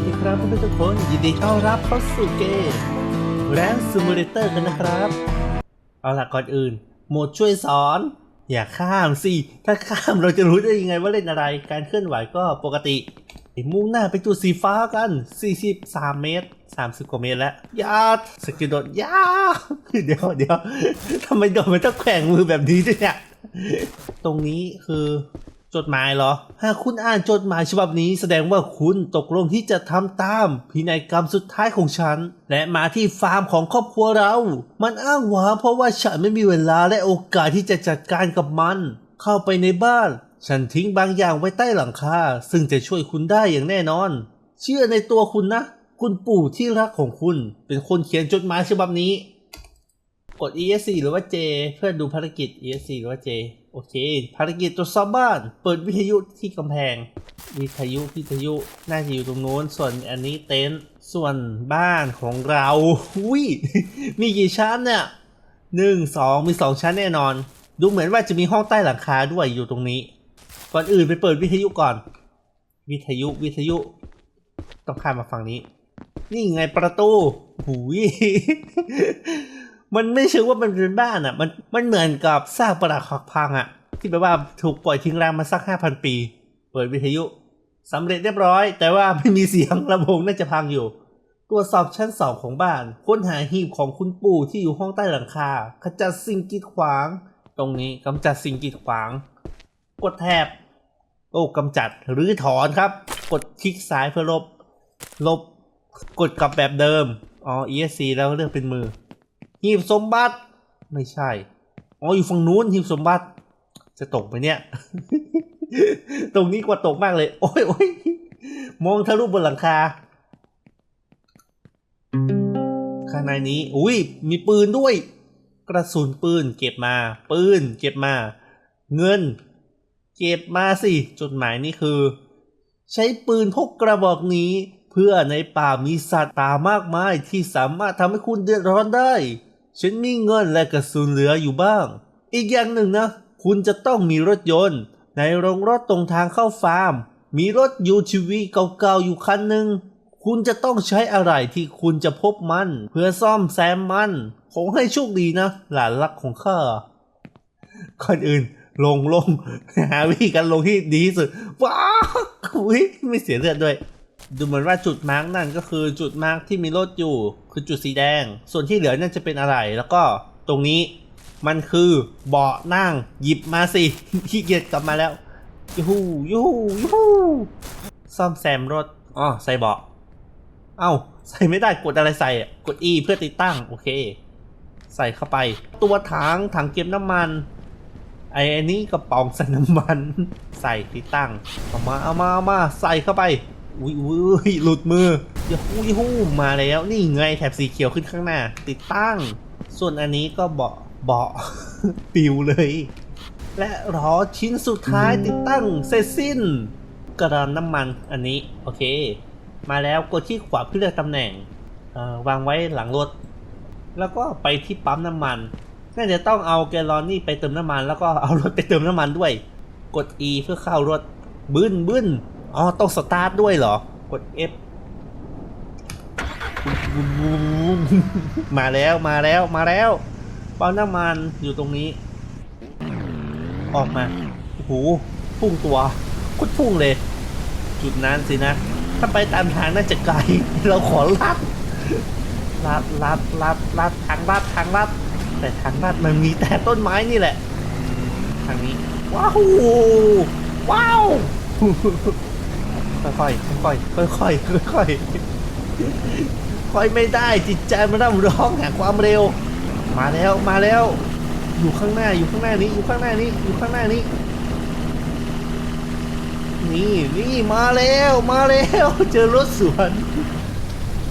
วัสดีครับเพื่อนทุกคนยินดีต้อนรับเข้าสู่เกมแรนซูมูเลเตอร์กันนะครับ เอาล่ะก่อนอื่น โหมดช่วยสอน อย่าข้ามสิ ถ้าข้ามเราจะรู้ได้ยังไงว่าเล่นอะไร การเคลื่อนไหวก็ปกติมุ่งหน้าไปจุดสีฟ้ากัน 43 เมตร 30 กว่าเมตรแล้วยาสกิลโดดยาเดี๋ยวเดี๋ยวทำไมโดดมันต้องแข่งมือแบบนี้ด้วยเนี่ยตรงนี้คือ จดหมายเหรอ หากคุณอ่านจดหมายฉบับนี้แสดงว่าคุณตกลงที่จะทำตามพินัยกรรมสุดท้ายของฉัน และมาที่ฟาร์มของครอบครัวเรา มันอ้างว้างเพราะว่าฉันไม่มีเวลาและโอกาสที่จะจัดการกับมัน เข้าไปในบ้าน ฉันทิ้งบางอย่างไว้ใต้หลังคาซึ่งจะช่วยคุณได้อย่างแน่นอน เชื่อในตัวคุณนะ คุณปู่ที่รักของคุณ เป็นคนเขียนจดหมายฉบับนี้ กด ESC หรือว่า J เพื่อดูภารกิจ ESC หรือว่า J โอเค ภารกิจตรวจสอบบ้าน เปิดวิทยุที่กำแพง วิทยุวิทยุน่าจะอยู่ตรงโน้น ส่วนอันนี้เต็นท์ส่วนบ้านของเราอุ้ยมีกี่ชั้นเนี่ยหนึ่งสองมีสองชั้นแน่นอน ดูเหมือนว่าจะมีห้องใต้หลังคาด้วยอยู่ตรงนี้ ก่อนอื่นไปเปิดวิทยุก่อน วิทยุวิทยุ ต้องข้ามมาฝั่งนี้ นี่ไงประตู หูย มันไม่เชื่อว่ามันเป็นบ้านอะ มันมันเหมือนกับซากปรักหักพังอะ ที่แปลว่าถูกปล่อยทิ้งร้างมาสักห้าพันปี เปิดวิทยุสำเร็จเรียบร้อย แต่ว่าไม่มีเสียงลำโพงน่าจะพังอยู่ตรวจสอบชั้นสองของบ้าน ค้นหาหีบของคุณปู่ที่อยู่ห้องใต้หลังคาขจัดสิ่งกีดขวาง ตรงนี้กำจัดสิ่งกีดขวาง กดแถบโอ้กำจัดหรือถอนครับ กดคลิกซ้ายเพื่อลบ ลบ กดกลับแบบเดิมอ๋อ ESC แล้วเลือกเป็นมือ หีบสมบัติ ไม่ใช่ อ๋ออยู่ฝั่งนู้นหีบสมบัติ จะตกไปเนี่ย ตรงนี้กว่าตกมากเลย โอ้ยโอ้ยมองทะลุบนหลังคา ข้างในนี้ อุ้ยมีปืนด้วย กระสุนปืนเก็บมา ปืนเก็บมา เงิน เก็บมาสิ จดหมายนี่คือ ใช้ปืนพกกระบอกนี้เพื่อในป่ามีสัตว์ป่ามากมายที่สามารถทำให้คุณเดือดร้อนได้ ฉันมีเงินและกระสุนเหลืออยู่บ้าง อีกอย่างหนึ่งนะ คุณจะต้องมีรถยนต์ ในโรงรถตรงทางเข้าฟาร์ม มีรถ UTV เก่าๆอยู่คันหนึ่ง คุณจะต้องใช้อะไรที่คุณจะพบมัน เพื่อซ่อมแซมมันขอให้โชคดีนะ หลานรักของข้าก่อนอื่นลงลงหาวิธีการลงที่ดีที่สุดว้าวอุ๊ยไม่เสียเลือดด้วย ดูเหมือนว่าจุดมาร์กนั่นก็คือจุดมาร์กที่มีรถอยู่ คือจุดสีแดง ส่วนที่เหลือนั่นจะเป็นอะไร แล้วก็ตรงนี้มันคือเบาะนั่งหยิบมาสิขี้เกียจกลับมาแล้วยูฮูยูฮูยูฮูซ่อมแซมรถอ๋อใส่เบาะเอ้าใส่ไม่ได้กดอะไรใส่กด E เพื่อติดตั้งโอเค ใส่เข้าไป ตัวถังถังเก็บน้ำมันไอ้อันนี้กระป๋องใส่น้ำมัน ใส่ติดตั้งเอามาเอามาเอามาใส่เข้าไป อุ้ยอุ้ยหลุดมือยาฮูยาฮูมาแล้ว นี่ไงแถบสีเขียวขึ้นข้างหน้า ติดตั้ง ส่วนอันนี้ก็เบาะเบาะปิวเลย และรอชิ้นสุดท้ายติดตั้งเสร็จสิ้น กระดานน้ำมันอันนี้ โอเค มาแล้วกดที่ขวาเพื่อเลือกตำแหน่งเอ่อวางไว้หลังรถ แล้วก็ไปที่ปั๊มน้ำมันน่าจะต้องเอาแกลลอนนี่ไปเติมน้ำมัน แล้วก็เอารถไปเติมน้ำมันด้วย กด E เพื่อเข้ารถบึ้นบึ้น อ๋อต้องสตาร์ทด้วยเหรอ กด F มาแล้วมาแล้วมาแล้วปั๊มน้ำมันอยู่ตรงนี้ ออกมาโอ้โหพุ่งตัวคุดพุ่งเลย จุดนั้นสินะ ถ้าไปตามทางน่าจะไกล เราขอลัดลัดลัดลัดลัดทางลัดทางลัด แต่ทางลัดมันมีแต่ต้นไม้นี่แหละ ทางนี้ ว้าว ว้าว ค่อยๆค่อยๆค่อยๆค่อยๆค่อยไม่ได้จิตใจมันร่ำร้องหาความเร็ว มาแล้วมาแล้ว อยู่ข้างหน้าอยู่ข้างหน้านี้อยู่ข้างหน้านี้อยู่ข้างหน้านี้นี่นี่มาแล้วมาแล้วเจอรถสวน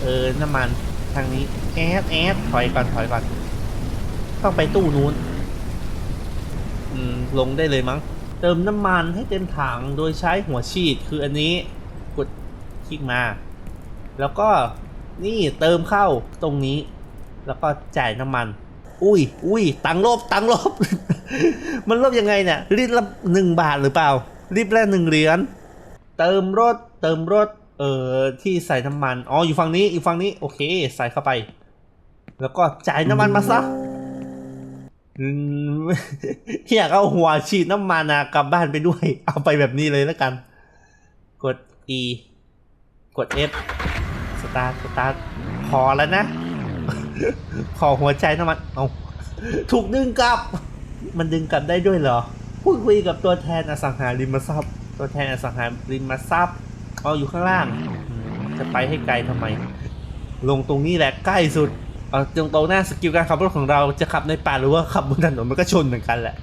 เออน้ำมันทางนี้แอดแอดถอยก่อนถอยก่อนต้องไปตู้นู้นลงได้เลยมั้ง เติมน้ำมันให้เต็มถังโดยใช้หัวฉีดคืออันนี้ คลิกมา แล้วก็นี่เติมเข้าตรงนี้ แล้วก็จ่ายน้ำมัน อุ้ยอุ้ยตังลบตังลบ มันลบยังไงเนี่ยลิตรละหนึ่งบาทหรือเปล่าลิตรละหนึ่งเหรียญเติมรถเติมรถเอ่อที่ใส่น้ำมันอ๋ออยู่ฝั่งนี้อยู่ฝั่งนี้โอเคใส่เข้าไป แล้วก็จ่ายน้ำมันมาซะอืมอยากเอาหัวฉีดน้ำมันนะกลับบ้านไปด้วย เอาไปแบบนี้เลยแล้วกัน กด E กด F สตาร์ทสตาร์ทพอแล้วนะ ขอหัวใจน้ำมันเอาถูกดึงกลับ มันดึงกลับได้ด้วยเหรอ พูดคุยกับตัวแทนอสังหาริมทรัพย์ ตัวแทนอสังหาริมทรัพย์เอาอยู่ข้างล่าง จะไปให้ไกลทำไม ลงตรงนี้แหละใกล้สุดเอาตรงตรงหน้าสกิลการขับรถของเราจะขับในป่าหรือว่าขับบนถนนมันก็ชนเหมือนกันแหละ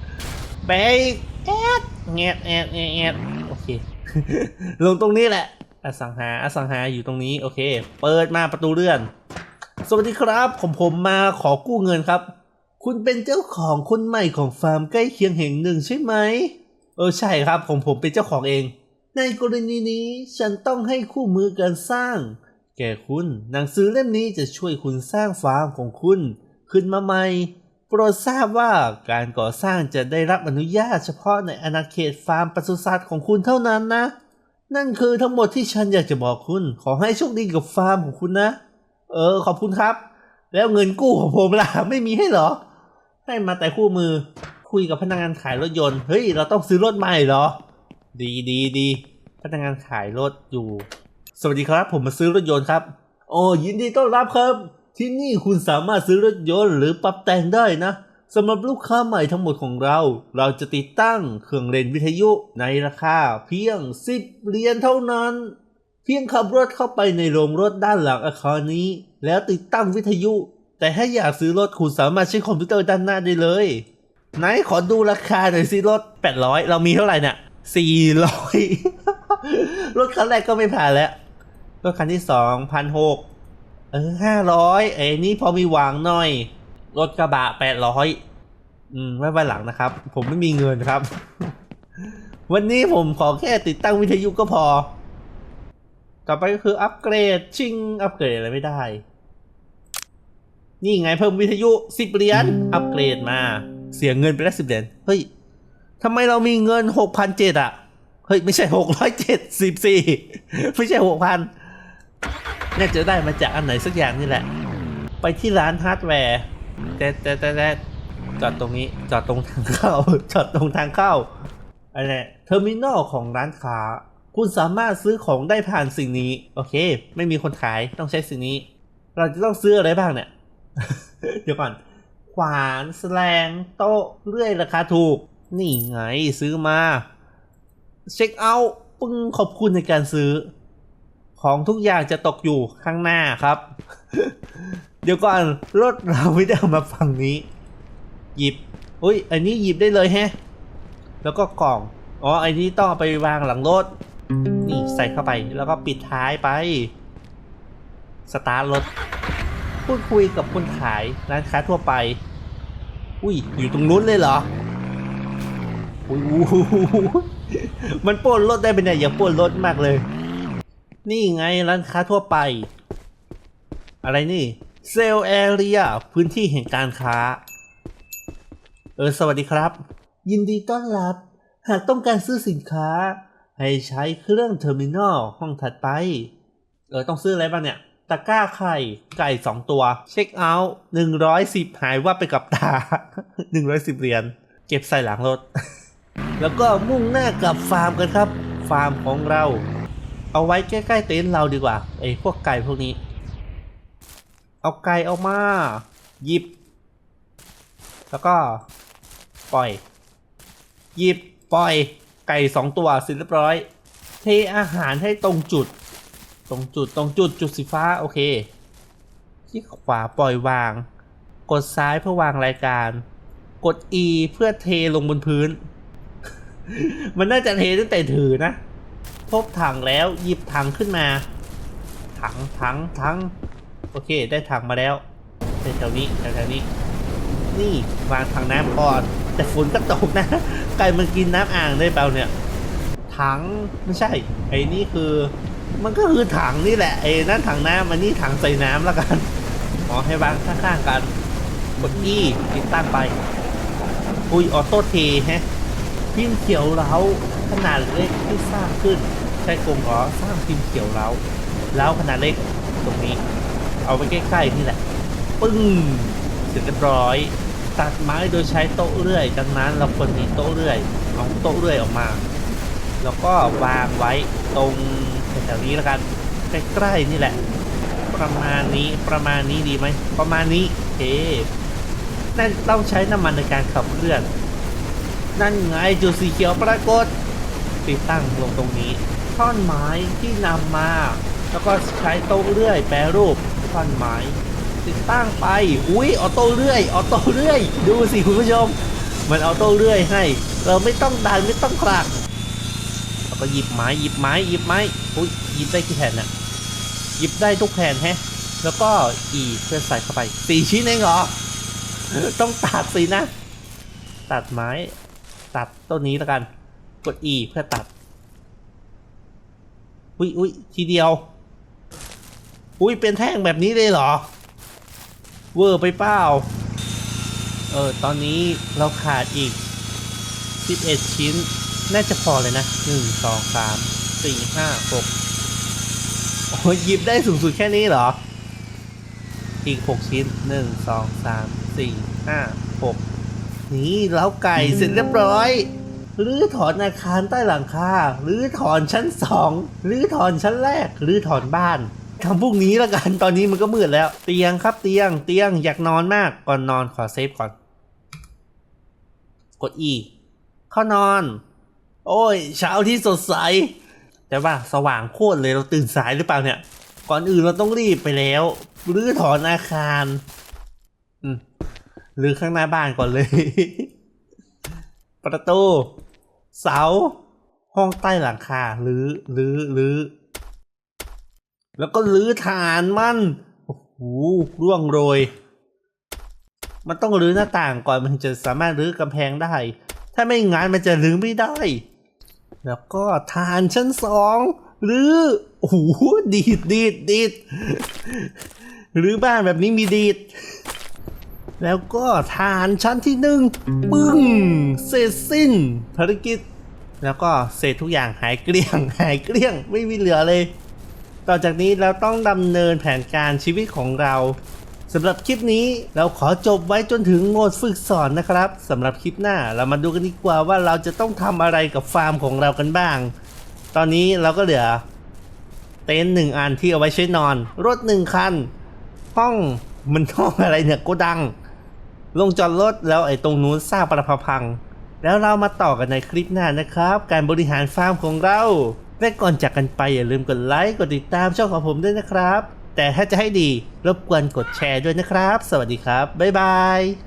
เบรกแอดแงดแอดแอดแอดโอเค ลงตรงนี้แหละ อสังหาอสังหาอยู่ตรงนี้โอเค เปิดมาประตูเลื่อน สวัสดีครับผมผมมาขอกู้เงินครับ คุณเป็นเจ้าของคนใหม่ของฟาร์มใกล้เคียงแห่งหนึ่งใช่ไหมเออใช่ครับ ผมผมเป็นเจ้าของเอง ในกรณีนี้ฉันต้องให้คู่มือการสร้าง แก่คุณหนังสือเล่มนี้จะช่วยคุณสร้างฟาร์มของคุณ ขึ้นมาใหม่โปรดทราบว่าการก่อสร้างจะได้รับอนุญาตเฉพาะในอาณาเขตฟาร์มปศุสัตว์ของคุณเท่านั้นนะ นั่นคือทั้งหมดที่ฉันอยากจะบอกคุณ ขอให้โชคดีกับฟาร์มของคุณนะ เออ ขอบคุณครับ แล้วเงินกู้ของผมล่ะ ไม่มีให้เหรอ ให้มาแต่คู่มือ คุยกับพนักงานขายรถยนต์ เฮ้ย เราต้องซื้อรถใหม่เหรอ ดีดีดี พนักงานขายรถอยู่ สวัสดีครับ ผมมาซื้อรถยนต์ครับ โอ้ยินดีต้อนรับครับ ที่นี่คุณสามารถซื้อรถยนต์หรือปรับแต่งได้นะ สำหรับลูกค้าใหม่ทั้งหมดของเรา เราจะติดตั้งเครื่องเล่นวิทยุในราคาเพียง 10 เหรียญเท่านั้น เพียงขับรถเข้าไปในโรงรถด้านหลังอาคารนี้ แล้วติดตั้งวิทยุ แต่ถ้าอยากซื้อรถคุณสามารถใช้คอมพิวเตอร์ด้านหน้าได้เลยไหนขอดูราคาหน่อยสิรถ 800 เรามีเท่าไหร่เนี่ย400 รถคันแรกก็ไม่ผ่านแล้ว รถคันที่สองพันหกเออห้าร้อยไอ้นี่พอมีหวางหน่อย รถกระบะแปดร้อยอืมไว้วันหลังนะครับ ผมไม่มีเงินครับ วันนี้ผมขอแค่ติดตั้งวิทยุก็พอ ต่อไปก็คืออัปเกรดชิงอัปเกรดอะไรไม่ได้ นี่ไงเพิ่มวิทยุสิบเหรียญอัปเกรดมา เสียเงินไปแล้วสิบเหรียญเฮ้ยทำไมเรามีเงินหกพันเจ็ดอะ เฮ้ย ไม่ใช่หกร้อยเจ็ดสิบสี่ไม่ใช่หกพันน่าจะได้มาจากอันไหนสักอย่างนี่แหละ ไปที่ร้านฮาร์ดแวร์ แต่แต่แต่แต่จอดตรงนี้จอดตรงทางเข้าจอดตรงทางเข้าอะไรเทอร์มินอลของร้านค้า คุณสามารถซื้อของได้ผ่านสิ่งนี้ โอเค ไม่มีคนขายต้องใช้สิ่งนี้ เราจะต้องซื้ออะไรบ้างเนี่ย เดี๋ยวก่อน ขวานแสลงโต๊ะเลื่อยราคาถูก นี่ไงซื้อมาเช็คเอาท์ปึ้งขอบคุณในการซื้อ ของทุกอย่างจะตกอยู่ข้างหน้าครับ เดี๋ยวก่อนรถเราไม่ได้มาฝั่งนี้ หยิบอุ้ยอันนี้หยิบได้เลยแฮะ แล้วก็กล่องอ๋ออันนี้ต้องไปวางหลังรถ นี่ใส่เข้าไปแล้วก็ปิดท้ายไป สตาร์ทรถ พูดคุยกับคนขายร้านค้าทั่วไป อุ้ยอยู่ตรงนู้นเลยเหรออุ้ยมันปนรถได้เป็นไงอย่าปนรถมากเลย นี่ไงร้านค้าทั่วไป อะไรนี่ เซลล์แอเรียพื้นที่แห่งการค้า เออ สวัสดีครับ ยินดีต้อนรับ หากต้องการซื้อสินค้า ให้ใช้เครื่องเทอร์มินอลห้องถัดไป เออ ต้องซื้ออะไรบ้างเนี่ย ตะกร้าไข่ ไก่สองตัว เช็คเอาท์หนึ่งร้อยสิบหายว่าไปกับตาหนึ่งร้อยสิบเหรียญเก็บใส่หลังรถ แล้วก็มุ่งหน้ากลับฟาร์มกันครับ ฟาร์มของเรา เอาไว้ใกล้ๆเต็นท์เราดีกว่าไอ้พวกไก่พวกนี้ เอาไก่ออกมาหยิบ แล้วก็ ปล่อย หยิบปล่อย ไก่สองตัวเสร็จเรียบร้อย เทอาหารให้ตรงจุด ตรงจุดตรงจุดจุดสีฟ้าโอเคที่ขวาปล่อยวาง กดซ้ายเพื่อวางรายการ กด E เพื่อเทลงบนพื้น มันน่าจะเทตั้งแต่ถือนะ พบถังแล้วหยิบถังขึ้นมา ถังถังถัง โอเค ได้ถังมาแล้วแถวนี้แถวๆนี้ นี่วางถังน้ำก่อน แต่ฝนก็ตกนะ ไก่มันกินน้ำอ่างได้เปล่าเนี่ย ถังไม่ใช่ ไอ้นี่คือ มันก็คือถังนี่แหละไอ้นั่นถังน้ำอันนี้ถังใส่น้ำแล้วกันขอให้วางข้างๆกันกด E ติดตั้งไปอุ้ยออโต้เทฮะพิมพ์เขียวเราขนาดเล็กที่สร้างขึ้น ใช้กรงล้อสร้างพิมพ์เขียวเล้าเล้าขนาดเล็กตรงนี้ เอาไว้ใกล้ๆนี่แหละ ปึ้งเสร็จเรียบร้อย ตัดไม้โดยใช้โต๊ะเลื่อย ดังนั้นเราควรมีโต๊ะเลื่อยเอาโต๊ะเลื่อยออกมา แล้วก็วางไว้ตรงแถวๆนี้แล้วกันใกล้ๆนี่แหละ ประมาณนี้ประมาณนี้ดีไหมประมาณนี้เคนั่นต้องใช้น้ำมันในการขับเคลื่อน นั่นไงจุดสีเขียวปรากฏติดตั้งลงตรงนี้ ท่อนไม้ที่นำมา แล้วก็ใช้โต๊ะเลื่อยแปรรูป ท่อนไม้ติดตั้งไป อุ้ยออโต้เลื่อยออโต้เลื่อย ดูสิคุณผู้ชม มันออโต้เลื่อยให้ เราไม่ต้องดันไม่ต้องผลักแล้วก็หยิบไม้หยิบไม้หยิบไม้อุ้ยหยิบได้กี่แผ่นน่ะหยิบได้ทุกแผ่นแฮะ แล้วก็อีเพื่อใส่เข้าไปสี่ชิ้นเองเหรอ ต้องตัดสินะ ตัดไม้ ตัดต้นนี้แล้วกัน กด E เพื่อตัดอุ้ยอุ้ยทีเดียว อุ้ยเป็นแท่งแบบนี้เลยเหรอ เวอร์ไปเปล่า เออ ตอนนี้เราขาดอีก 11 ชิ้น น่าจะพอเลยนะ 1 2 3 4 5 6 โอ้ยหยิบได้สูงสุดแค่นี้เหรอ อีก 6 ชิ้น 1 2 3 4 5 6 นี่เล้าไก่เสร็จเรียบร้อยหรือถอนอาคารใต้หลังคาหรือถอนชั้นสองหรือถอนชั้นแรกหรือถอนบ้าน ทำพวกนี้ละกันตอนนี้มันก็มืดแล้ว เตียงครับเตียงเตียงอยากนอนมากก่อนนอนขอเซฟก่อน กด E เข้านอน โอ้ย เช้าที่สดใส แต่ว่าสว่างโคตรเลยเราตื่นสายหรือเปล่าเนี่ย ก่อนอื่นเราต้องรีบไปแล้วหรือถอนอาคารหรือข้างหน้าบ้านก่อนเลย ประตู เสา ห้องใต้หลังคาหรือหรือหรือ แล้วก็รื้อฐานมันโอ้โหร่วงโรย มันต้องรื้อหน้าต่างก่อนมันจะสามารถรื้อกำแพงได้ ถ้าไม่งั้นมันจะรื้อไม่ได้ แล้วก็ฐานชั้นสองรือโอ้โหดีดดีดดีดรือบ้านแบบนี้มีดีดแล้วก็ฐานชั้นที่หนึ่งปึ้งเสร็จสิ้นภารกิจ แล้วก็เสร็จทุกอย่างหายเกลี้ยง หายเกลี้ยง ไม่มีเหลือเลย ต่อจากนี้เราต้องดำเนินแผนการชีวิตของเราสำหรับคลิปนี้เราขอจบไว้จนถึงโหมดฝึกสอนนะครับสำหรับคลิปหน้าเรามาดูกันดีกว่าว่าเราจะต้องทำอะไรกับฟาร์มของเรากันบ้าง ตอนนี้เราก็เหลือ เต็นท์หนึ่งอันที่เอาไว้ใช้นอน รถหนึ่งคัน ห้องมันห้องอะไรเนี่ยโกดัง ลงจอดรถแล้วไอ้ตรงนู้นสร้างปรภพัง แล้วเรามาต่อกันในคลิปหน้านะครับ การบริหารฟาร์มของเรา และก่อนจากกันไปอย่าลืมกดไลค์ กดติดตามช่องของผมด้วยนะครับ แต่ถ้าจะให้ดีรบกวนกดแชร์ด้วยนะครับ สวัสดีครับ บ๊ายบาย